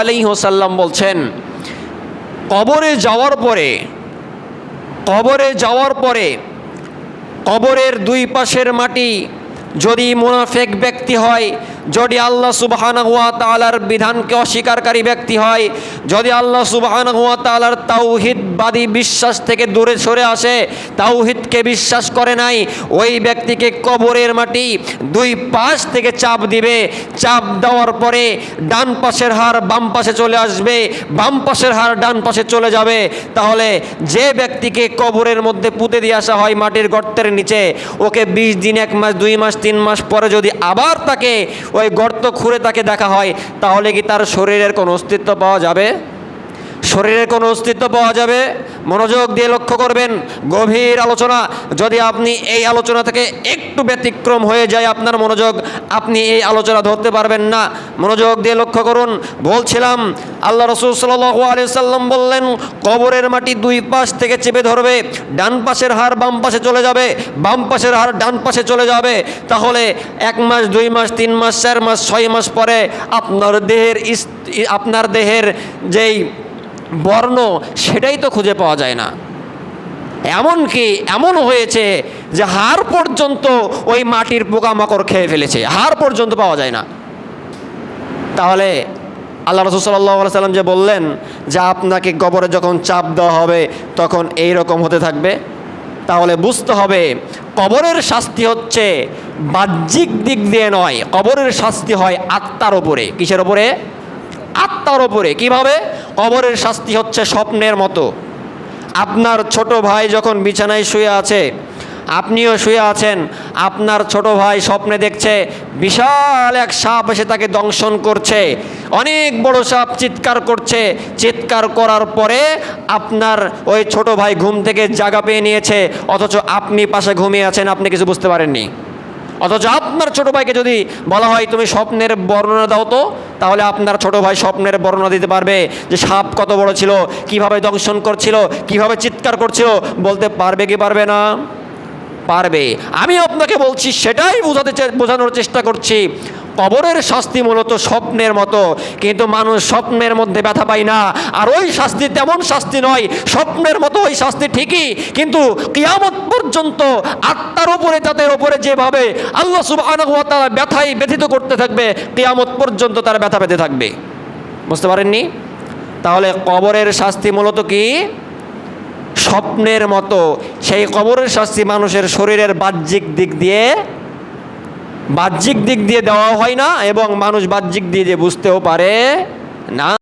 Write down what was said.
আলাইহসাল্লাম বলছেন, কবরে যাওয়ার পরে, কবরে যাওয়ার পরে, কবরের দুই পাশের মাটি যদি মুনাফেক ব্যক্তি হয় যদি আল্লাহ সুবহানাহু ওয়া তাআলার বিধানকে অস্বীকারী ব্যক্তি হয়, যদি আল্লাহ সুবহানাহু ওয়া তাআলার তাওহিদবাদী বিশ্বাস থেকে দূরে সরে আসে, তাওহিদকে বিশ্বাস করে নাই, ওই ব্যক্তিকে কবরের মাটি দুই পাশ থেকে চাপ দিবে। চাপ দেওয়ার পরে ডান পাশের হার বাম পাশে চলে আসবে, বাম পাশের হার ডান পাশে চলে যাবে। তাহলে যে ব্যক্তিকে কবরের মধ্যে পুঁতে দিয়ে আসা হয় মাটির গর্তের নিচে, ওকে বিশ দিন, এক মাস, দুই মাস, তিন মাস পরে যদি আবার তাকে ওই গর্ত খুঁড়ে তাকে দেখা হয় তাহলে কি তার শরীরের কোনো অস্তিত্ব পাওয়া যাবে? শরীরের কোনো অস্তিত্ব পাওয়া যাবে? মনোযোগ দিয়ে লক্ষ্য করবেন। গভীর আলোচনা। যদি আপনি এই আলোচনা থেকে একটু ব্যতিক্রম হয়ে যায় আপনার মনোযোগ, আপনি এই আলোচনা ধরতে পারবেন না। মনোযোগ দিয়ে লক্ষ্য করুন। বলছিলাম, আল্লাহ রসুল সাল্লাম বললেন, কবরের মাটি দুই পাশ থেকে চেপে ধরবে, ডান পাশের হার বাম পাশে চলে যাবে, বাম পাশের হার ডান পাশে চলে যাবে। তাহলে এক মাস, দুই মাস, তিন মাস, চার মাস, ছয় মাস পরে আপনার দেহের আপনার দেহের যেই বর্ণ সেটাই তো খুঁজে পাওয়া যায় না। এমনকি এমন হয়েছে যে হাড় পর্যন্ত ওই মাটির পোকামাকড় খেয়ে ফেলেছে। হাড় পর্যন্ত পাওয়া যায় না। তাহলে আল্লাহ রসুল সাল্লাহ সাল্লাম যে বললেন যে আপনাকে কবরে যখন চাপ দেওয়া হবে তখন এই রকম হতে থাকবে। তাহলে বুঝতে হবে কবরের শাস্তি হচ্ছে বাহ্যিক দিক দিয়ে নয়। কবরের শাস্তি হয় আত্মার ওপরে কিসের ওপরে আত্মার ওপরে কীভাবে? কবরের শাস্তি হচ্ছে স্বপ্নের মতো। আপনার ছোট ভাই যখন বিছানায় শুয়ে আছে, আপনিও শুয়ে আছেন, আপনার ছোট ভাই স্বপ্নে দেখছে, বিশাল এক সাপ এসে তাকে দংশন করছে। অনেক বড় সাপ চিৎকার করছে। চিৎকার করার পরে আপনার ওই ছোট ভাই ঘুম থেকে জাগা পেয়ে নিয়েছে, অথচ আপনি পাশে ঘুমিয়ে আছেন, আপনি কিছু বুঝতে পারেননি। অথচ আপনার ছোট ভাইকে যদি বলা হয় তুমি স্বপ্নের বর্ণনা দাও তো, তাহলে আপনার ছোট ভাই স্বপ্নের বর্ণনা দিতে পারবে যে সাপ কত বড় ছিল, কীভাবে দংশন করছিল, কীভাবে চিৎকার করছিল, বলতে পারবে কি পারবে না? পারবে। আমি আপনাকে বলছি সেটাই বোঝাতে বোঝানোর চেষ্টা করছি। কবরের শাস্তি মূলত স্বপ্নের মতো। কিন্তু মানুষ স্বপ্নের মধ্যে ব্যথা পায় না। আর ওই শাস্তি তেমন শাস্তি নয়, স্বপ্নের মতো ওই শাস্তি ঠিকই। কিন্তু কিয়ামত পর্যন্ত আত্মার উপরে, তাদের উপরে যেভাবে আল্লাহ সুবহানাহু ওয়া তাআলা ব্যথাই ব্যথিত করতে থাকবে, কিয়ামত পর্যন্ত তার ব্যথা পেতে থাকবে। বুঝতে পারেননি? তাহলে কবরের শাস্তি মূলত কি? স্বপ্নের মতো। সেই কবরের শাস্তি মানুষের শরীরের বাহ্যিক দিক দিয়ে বাহ্যিক দিক দিয়ে দেওয়া হয় না এবং মানুষ বাহ্যিক দিয়ে যে বুঝতেও পারে না।